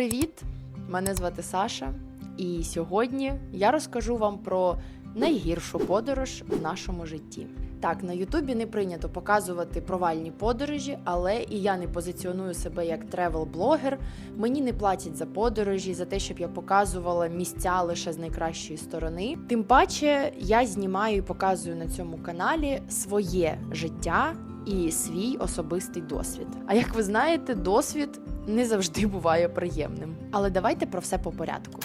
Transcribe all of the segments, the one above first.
Привіт! Мене звати Саша, і сьогодні я розкажу вам про найгіршу подорож в нашому житті. Так, на Ютубі не прийнято показувати провальні подорожі, але і я не позиціоную себе як тревел-блогер. Мені не платять за подорожі, за те, щоб я показувала місця лише з найкращої сторони. Тим паче я знімаю і показую на цьому каналі своє життя і свій особистий досвід. А як ви знаєте, досвід не завжди буває приємним. Але давайте про все по порядку.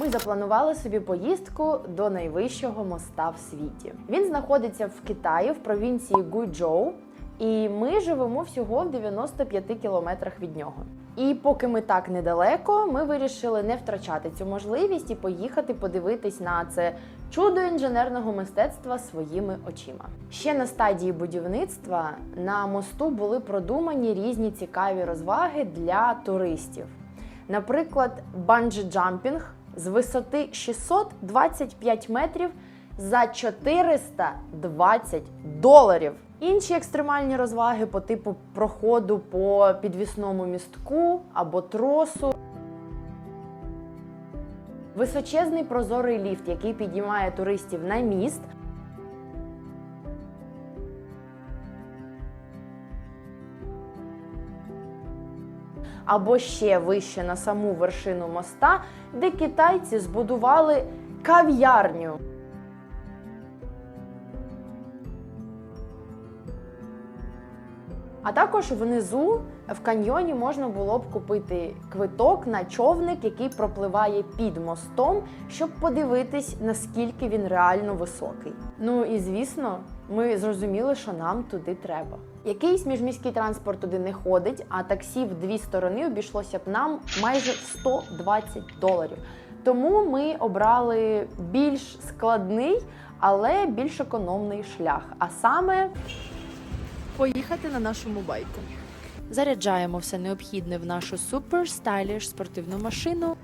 Ми запланували собі поїздку до найвищого моста в світі. Він знаходиться в Китаї, в провінції Гуйчжоу, і ми живемо всього в 95 кілометрах від нього. І поки ми так недалеко, ми вирішили не втрачати цю можливість і поїхати подивитись на це чудо інженерного мистецтва своїми очима. Ще на стадії будівництва на мосту були продумані різні цікаві розваги для туристів. Наприклад, банджі-джампінг з висоти 625 метрів за 420 доларів. Інші екстремальні розваги по типу проходу по підвісному містку або тросу. Височезний прозорий ліфт, який підіймає туристів на міст. Або ще вище на саму вершину моста, де китайці збудували кав'ярню. А також внизу в каньйоні можна було б купити квиток на човник, який пропливає під мостом, щоб подивитись, наскільки він реально високий. Ну і звісно, ми зрозуміли, що нам туди треба. Якийсь міжміський транспорт туди не ходить, а таксі в дві сторони обійшлося б нам майже 120 доларів. Тому ми обрали більш складний, але більш економний шлях. А саме поїхати на нашому байку. Заряджаємо все необхідне в нашу Super Stylish спортивну машину.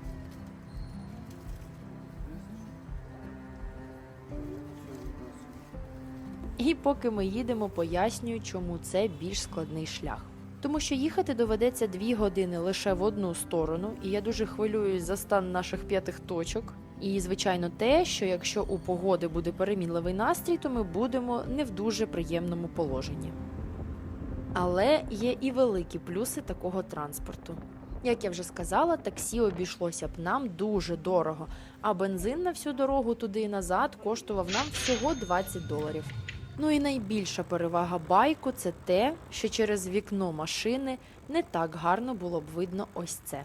І поки ми їдемо, пояснюю, чому це більш складний шлях. Тому що їхати доведеться дві години лише в одну сторону, і я дуже хвилююсь за стан наших п'ятих точок. І, звичайно, те, що якщо у погоди буде перемінливий настрій, то ми будемо не в дуже приємному положенні. Але є і великі плюси такого транспорту. Як я вже сказала, таксі обійшлося б нам дуже дорого, а бензин на всю дорогу туди і назад коштував нам всього 20 доларів. Ну і найбільша перевага байку це те, що через вікно машини не так гарно було б видно ось це.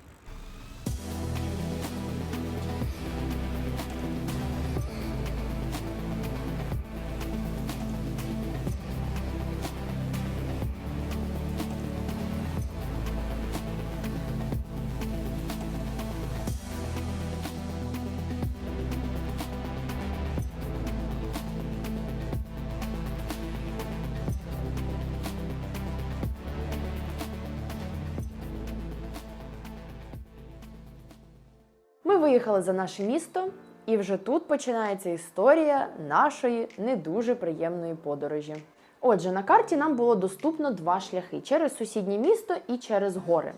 Виїхали за наше місто, і вже тут починається історія нашої не дуже приємної подорожі. Отже, на карті нам було доступно два шляхи через сусіднє місто і через гори.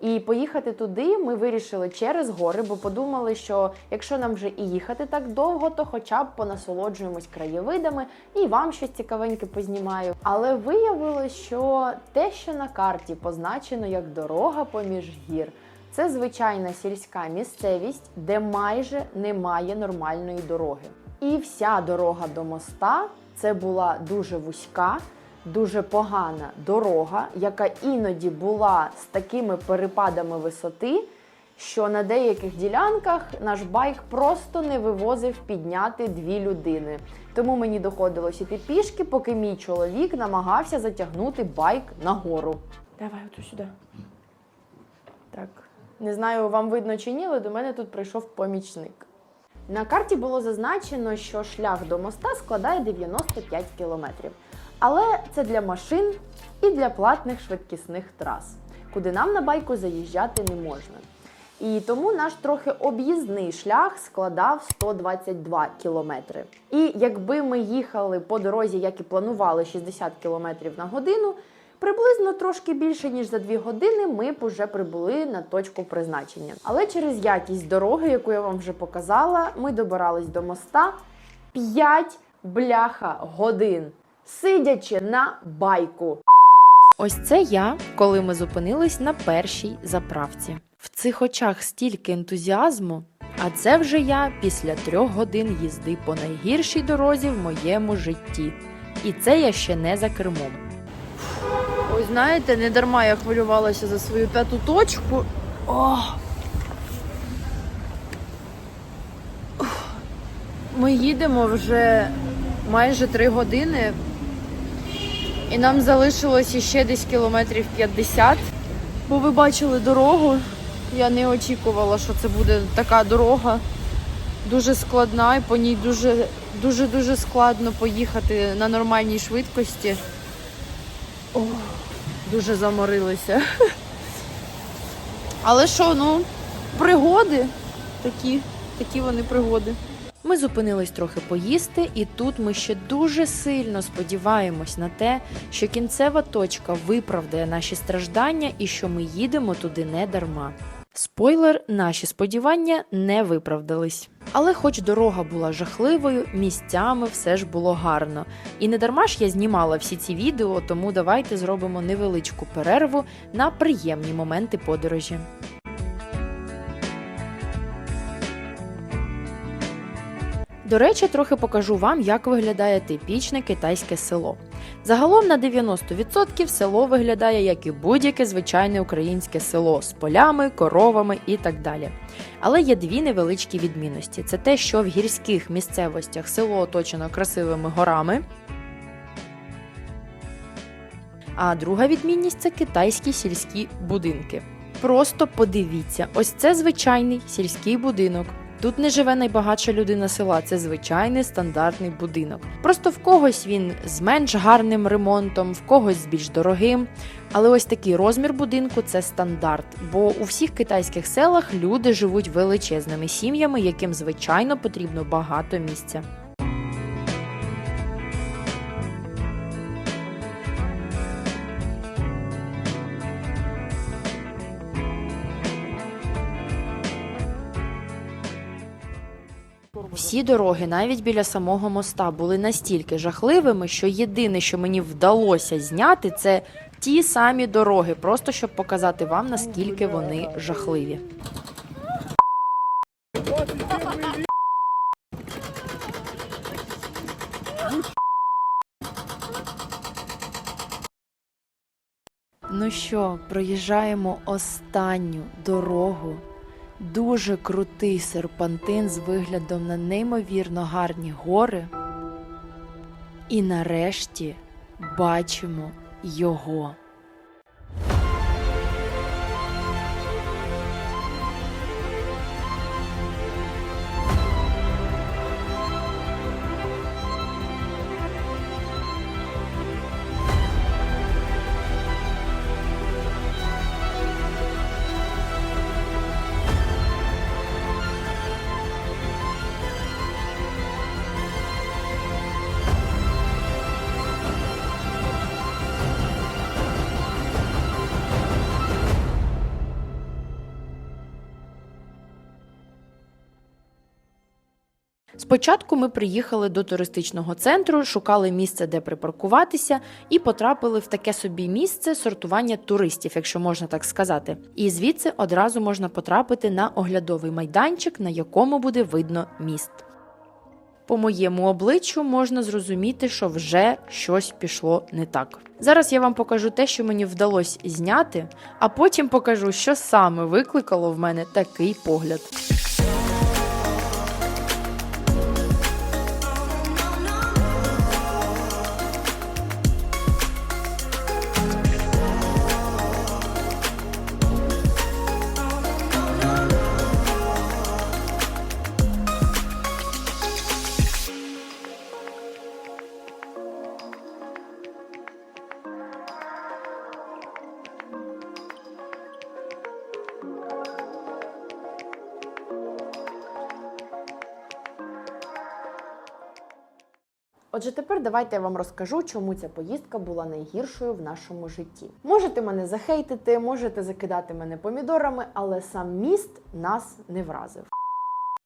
І поїхати туди ми вирішили через гори, бо подумали, що якщо нам вже і їхати так довго, то хоча б понасолоджуємось краєвидами і вам щось цікавеньке познімаю. Але виявилось, що те, що на карті позначено як дорога поміж гір, це звичайна сільська місцевість, де майже немає нормальної дороги. І вся дорога до моста це була дуже вузька, дуже погана дорога, яка іноді була з такими перепадами висоти, що на деяких ділянках наш байк просто не вивозив підняти дві людини. Тому мені доходилось іти пішки, поки мій чоловік намагався затягнути байк нагору. Давай ото сюди. Так. Не знаю, вам видно чи ні, але до мене тут прийшов помічник. На карті було зазначено, що шлях до моста складає 95 кілометрів. Але це для машин і для платних швидкісних трас, куди нам на байку заїжджати не можна. І тому наш трохи об'їзний шлях складав 122 кілометри. І якби ми їхали по дорозі, як і планували, 60 кілометрів на годину, Приблизно трошки більше ніж за 2 години ми б уже прибули на точку призначення. Але через якість дороги, яку я вам вже показала, ми добирались до моста 5 бляха годин, сидячи на байку. Ось це я, коли ми зупинились на першій заправці. В цих очах стільки ентузіазму. А це вже я після трьох годин їзди по найгіршій дорозі в моєму житті. І це я ще не за кермом. Знаєте, не дарма я хвилювалася за свою п'яту точку. Ох. Ух. Ми їдемо вже майже три години, і нам залишилось ще десь кілометрів 50. Бо ви бачили дорогу. Я не очікувала, що це буде така дорога. Дуже складна, і по ній дуже дуже дуже складно поїхати на нормальній швидкості. О, дуже заморилися. Але що, ну, пригоди такі, такі вони пригоди. Ми зупинились трохи поїсти, і тут ми ще дуже сильно сподіваємось на те, що кінцева точка виправдає наші страждання і що ми їдемо туди не дарма. Спойлер, наші сподівання не виправдались. Але, хоч дорога була жахливою, місцями все ж було гарно. І не дарма ж я знімала всі ці відео, тому давайте зробимо невеличку перерву на приємні моменти подорожі. До речі, трохи покажу вам, як виглядає типічне китайське село. Загалом на 90% село виглядає як і будь-яке звичайне українське село з полями, коровами і так далі. Але є дві невеличкі відмінності: це те, що в гірських місцевостях село оточено красивими горами. А друга відмінність це китайські сільські будинки. Просто подивіться, ось це звичайний сільський будинок. Тут не живе найбагатша людина села, це звичайний стандартний будинок. Просто в когось він з менш гарним ремонтом, в когось з більш дорогим. Але ось такий розмір будинку це стандарт, бо у всіх китайських селах люди живуть величезними сім'ями, яким звичайно потрібно багато місця. Всі дороги, навіть біля самого моста, були настільки жахливими, що єдине, що мені вдалося зняти, це ті самі дороги, просто щоб показати вам, наскільки вони жахливі. Ну що, проїжджаємо останню дорогу. Дуже крутий серпантин з виглядом на неймовірно гарні гори. І нарешті бачимо його. Спочатку ми приїхали до туристичного центру, шукали місце, де припаркуватися, і потрапили в таке собі місце сортування туристів, якщо можна так сказати. І звідси одразу можна потрапити на оглядовий майданчик, на якому буде видно міст. По моєму обличчю можна зрозуміти, що вже щось пішло не так. Зараз я вам покажу те, що мені вдалося зняти, а потім покажу, що саме викликало в мене такий погляд. Отже, тепер давайте я вам розкажу, чому ця поїздка була найгіршою в нашому житті. Можете мене захейтити, можете закидати мене помідорами, але сам міст нас не вразив.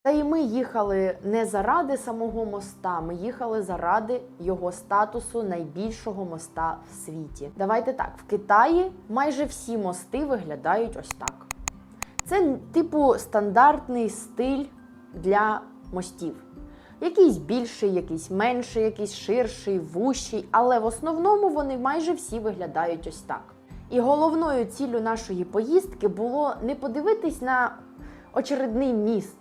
Та і ми їхали не заради самого моста, ми їхали заради його статусу найбільшого моста в світі. Давайте так, в Китаї майже всі мости виглядають ось так. Це типу стандартний стиль для мостів. Якийсь більший, якийсь менший, якийсь ширший, вущий, але в основному вони майже всі виглядають ось так. І головною ціллю нашої поїздки було не подивитись на очередний міст,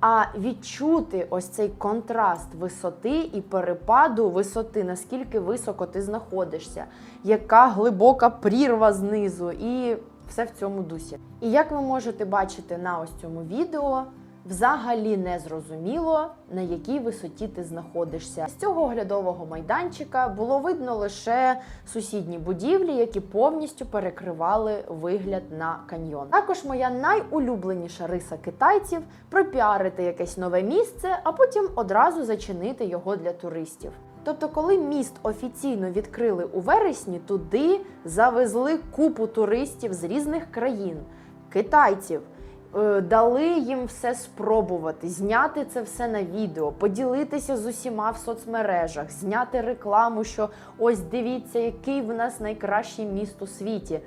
а відчути ось цей контраст висоти і перепаду висоти, наскільки високо ти знаходишся, яка глибока прірва знизу, і все в цьому дусі. І як ви можете бачити на ось цьому відео, взагалі не зрозуміло, на якій висоті ти знаходишся. З цього оглядового майданчика було видно лише сусідні будівлі, які повністю перекривали вигляд на каньйон. Також моя найулюбленіша риса китайців пропіарити якесь нове місце, а потім одразу зачинити його для туристів. Тобто, коли міст офіційно відкрили у вересні, туди завезли купу туристів з різних країн, китайців. Е, Дали їм все спробувати, зняти це все на відео, поділитися з усіма в соцмережах, зняти рекламу, що ось дивіться, який в нас найкращий міст у світі.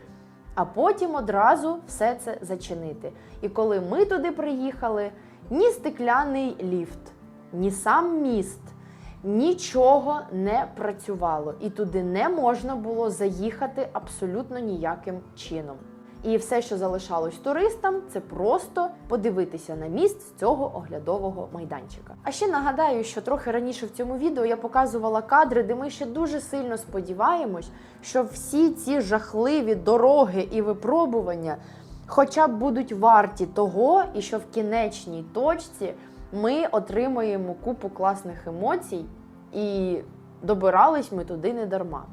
А потім одразу все це зачинити. І коли ми туди приїхали, ні стекляний ліфт, ні сам міст, нічого не працювало, і туди не можна було заїхати абсолютно ніяким чином. І все, що залишалось туристам, це просто подивитися на міст з цього оглядового майданчика. А ще нагадаю, що трохи раніше в цьому відео я показувала кадри, де ми ще дуже сильно сподіваємось, що всі ці жахливі дороги і випробування, хоча б будуть варті того, і що в кінечній точці ми отримаємо купу класних емоцій, і добирались ми туди не дарма.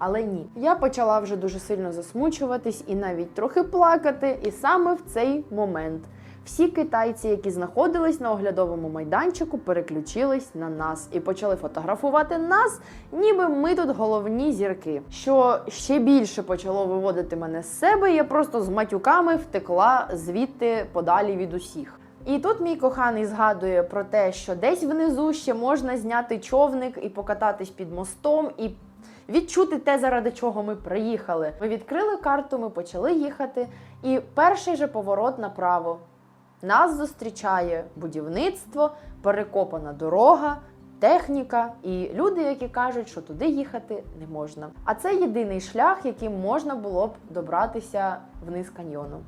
Але ні, я почала вже дуже сильно засмучуватись і навіть трохи плакати. І саме в цей момент всі китайці, які знаходились на оглядовому майданчику, переключились на нас і почали фотографувати нас, ніби ми тут головні зірки. Що ще більше почало виводити мене з себе, я просто з матюками втекла звідти подалі від усіх. І тут мій коханий згадує про те, що десь внизу ще можна зняти човник і покататись під мостом, і відчути те, заради чого ми приїхали. Ми відкрили карту, ми почали їхати, і перший же поворот направо. Нас зустрічає будівництво, перекопана дорога, техніка і люди, які кажуть, що туди їхати не можна. А це єдиний шлях, яким можна було б добратися вниз каньйону.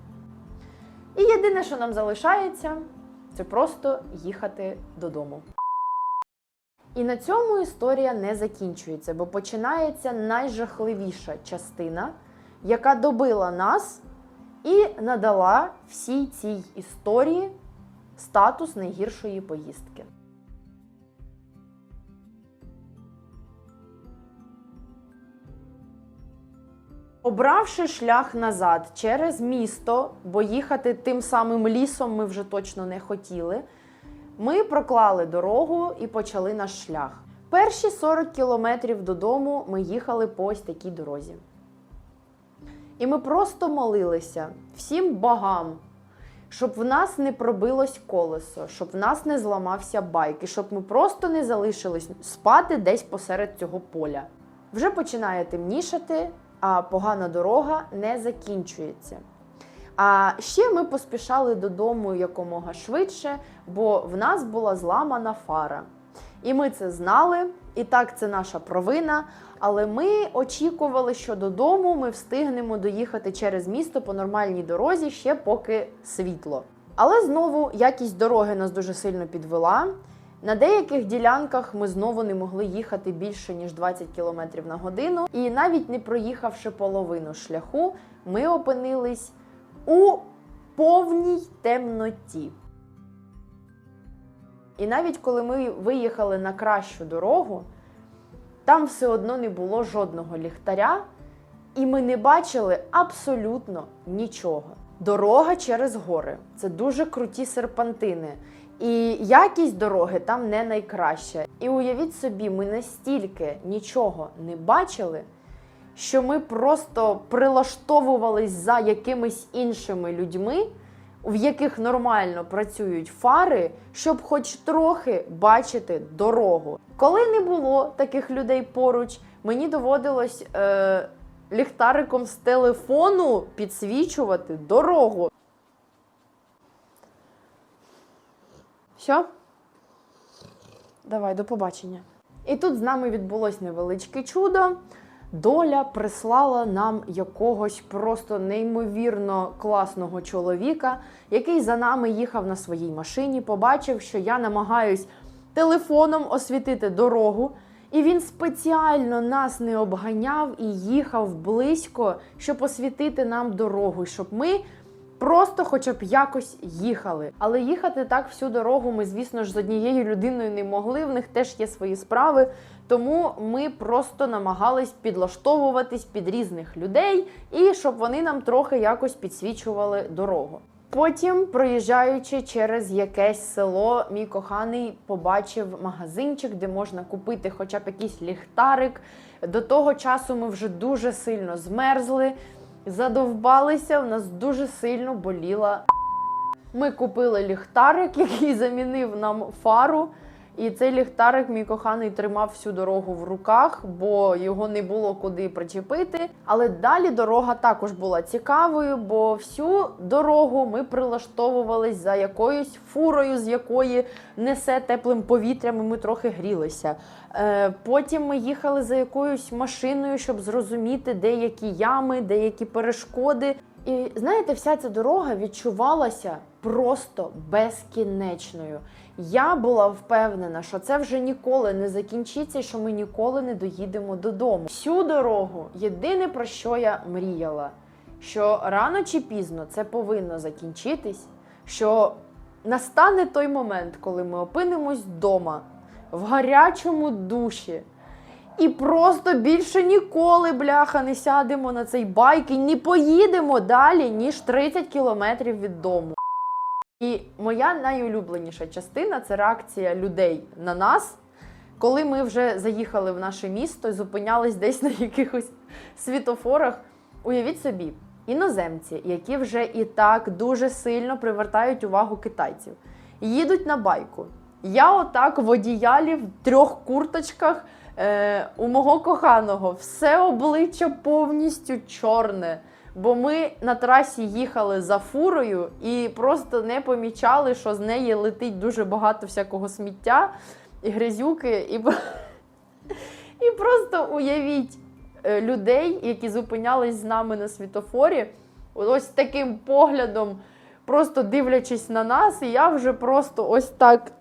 І єдине, що нам залишається, це просто їхати додому. І на цьому історія не закінчується, бо починається найжахливіша частина, яка добила нас і надала всій цій історії статус найгіршої поїздки. Обравши шлях назад через місто, бо їхати тим самим лісом ми вже точно не хотіли. Ми проклали дорогу і почали наш шлях. Перші 40 кілометрів додому ми їхали по ось такій дорозі. І ми просто молилися всім богам, щоб в нас не пробилось колесо, щоб в нас не зламався байк, і щоб ми просто не залишились спати десь посеред цього поля. Вже починає темнішати, а погана дорога не закінчується. А ще ми поспішали додому якомога швидше, бо в нас була зламана фара. І ми це знали, і так це наша провина. Але ми очікували, що додому ми встигнемо доїхати через місто по нормальній дорозі ще поки світло. Але знову якість дороги нас дуже сильно підвела. На деяких ділянках ми знову не могли їхати більше ніж 20 км на годину, і навіть не проїхавши половину шляху, ми опинились у повній темноті. І навіть коли ми виїхали на кращу дорогу, там все одно не було жодного ліхтаря, і ми не бачили абсолютно нічого. Дорога через гори це дуже круті серпантини. І якість дороги там не найкраща. І уявіть собі, ми настільки нічого не бачили, що ми просто прилаштовувались за якимись іншими людьми, в яких нормально працюють фари, щоб хоч трохи бачити дорогу. Коли не було таких людей поруч, мені доводилось е, ліхтариком з телефону підсвічувати дорогу. Все? Давай, до побачення. І тут з нами відбулось невеличке чудо. Доля прислала нам якогось просто неймовірно класного чоловіка, який за нами їхав на своїй машині, побачив, що я намагаюсь телефоном освітити дорогу. І він спеціально нас не обганяв і їхав близько, щоб освітити нам дорогу, щоб ми просто хоча б якось їхали. Але їхати так всю дорогу ми, звісно ж, з однією людиною не могли. В них теж є свої справи. Тому ми просто намагались підлаштовуватись під різних людей і щоб вони нам трохи якось підсвічували дорогу. Потім, проїжджаючи через якесь село, мій коханий побачив магазинчик, де можна купити хоча б якийсь ліхтарик. До того часу ми вже дуже сильно змерзли, задовбалися, в нас дуже сильно боліла. Ми купили ліхтарик, який замінив нам фару. І цей ліхтарик мій коханий тримав всю дорогу в руках, бо його не було куди причепити. Але далі дорога також була цікавою, бо всю дорогу ми прилаштовувались за якоюсь фурою, з якої несе теплим повітрям, і ми трохи грілися. Е, потім ми їхали за якоюсь машиною, щоб зрозуміти, де які ями, де які перешкоди. І знаєте, вся ця дорога відчувалася просто безкінечною. Я була впевнена, що це вже ніколи не закінчиться, що ми ніколи не доїдемо додому. Всю дорогу єдине про що я мріяла, що рано чи пізно це повинно закінчитись, що настане той момент, коли ми опинимось вдома в гарячому душі. І просто більше ніколи, бляха, не сядемо на цей байк і не поїдемо далі, ніж 30 кілометрів від дому. І моя найулюбленіша частина це реакція людей на нас, коли ми вже заїхали в наше місто зупинялись десь на якихось світофорах. Уявіть собі, іноземці, які вже і так дуже сильно привертають увагу китайців, їдуть на байку. Я отак в одіялі в трьох курточках е, у мого коханого все обличчя повністю чорне. Бо ми на трасі їхали за фурою і просто не помічали, що з неї летить дуже багато всякого сміття і грязюки. І, і просто уявіть е, людей, які зупинялись з нами на світофорі, ось таким поглядом, просто дивлячись на нас, і я вже просто ось так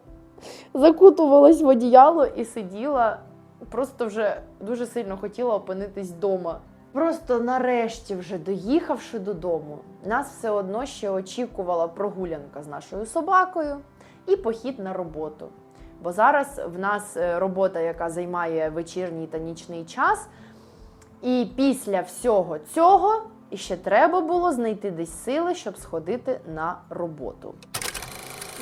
закутувалась в одіяло і сиділа. Просто вже дуже сильно хотіла опинитись вдома. Просто нарешті, вже доїхавши додому, нас все одно ще очікувала прогулянка з нашою собакою і похід на роботу. Бо зараз в нас е, робота, яка займає вечірній та нічний час. І після всього цього іще треба було знайти десь сили, щоб сходити на роботу.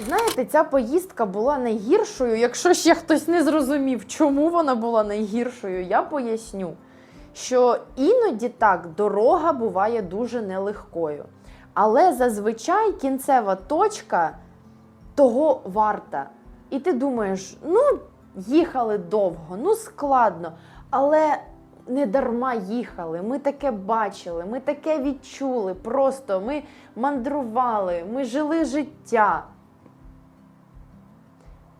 Знаєте, ця поїздка була найгіршою. Якщо ще хтось не зрозумів, чому вона була найгіршою, я поясню що іноді так дорога буває дуже нелегкою. Але зазвичай кінцева точка того варта. І ти думаєш, ну, їхали довго, ну складно, але не дарма їхали. Ми таке бачили, ми таке відчули. Просто ми мандрували, ми жили життя.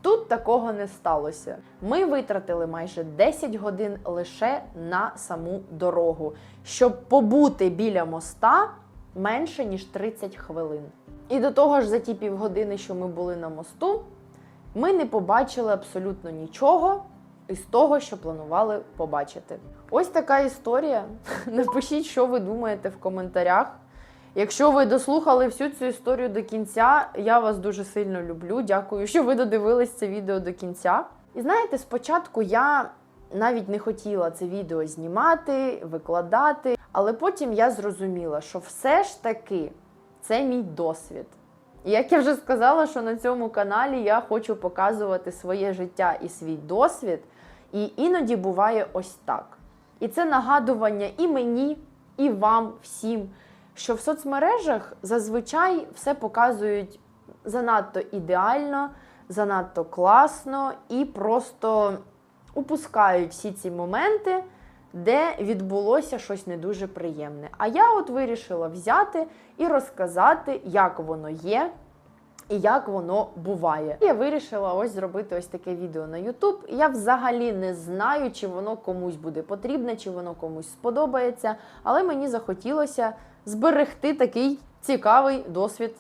Тут такого не сталося. Ми витратили майже 10 годин лише на саму дорогу, щоб побути біля моста менше ніж 30 хвилин. І до того ж, за ті півгодини, що ми були на мосту, ми не побачили абсолютно нічого із того, що планували побачити. Ось така історія. Напишіть, що ви думаєте в коментарях. Якщо ви дослухали всю цю історію до кінця, я вас дуже сильно люблю. Дякую, що ви додивились це відео до кінця. І знаєте, спочатку я навіть не хотіла це відео знімати, викладати, але потім я зрозуміла, що все ж таки це мій досвід. І як я вже сказала, що на цьому каналі я хочу показувати своє життя і свій досвід. І іноді буває ось так. І це нагадування і мені, і вам всім, що в соцмережах зазвичай все показують занадто ідеально, занадто класно і просто упускають всі ці моменти, де відбулося щось не дуже приємне. А я от вирішила взяти і розказати, як воно є. І як воно буває. Я вирішила ось зробити ось таке відео на YouTube. Я взагалі не знаю, чи воно комусь буде потрібне, чи воно комусь сподобається. Але мені захотілося зберегти такий цікавий досвід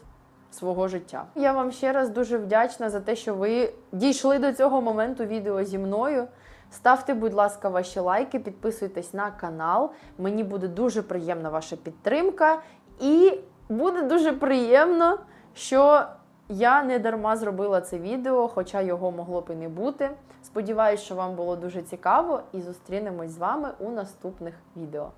свого життя. Я вам ще раз дуже вдячна за те, що ви дійшли до цього моменту відео зі мною. Ставте, будь ласка, ваші лайки, підписуйтесь на канал. Мені буде дуже приємна ваша підтримка, і буде дуже приємно, що я не дарма зробила це відео, хоча його могло б і не бути. Сподіваюсь, що вам було дуже цікаво, і зустрінемось з вами у наступних відео.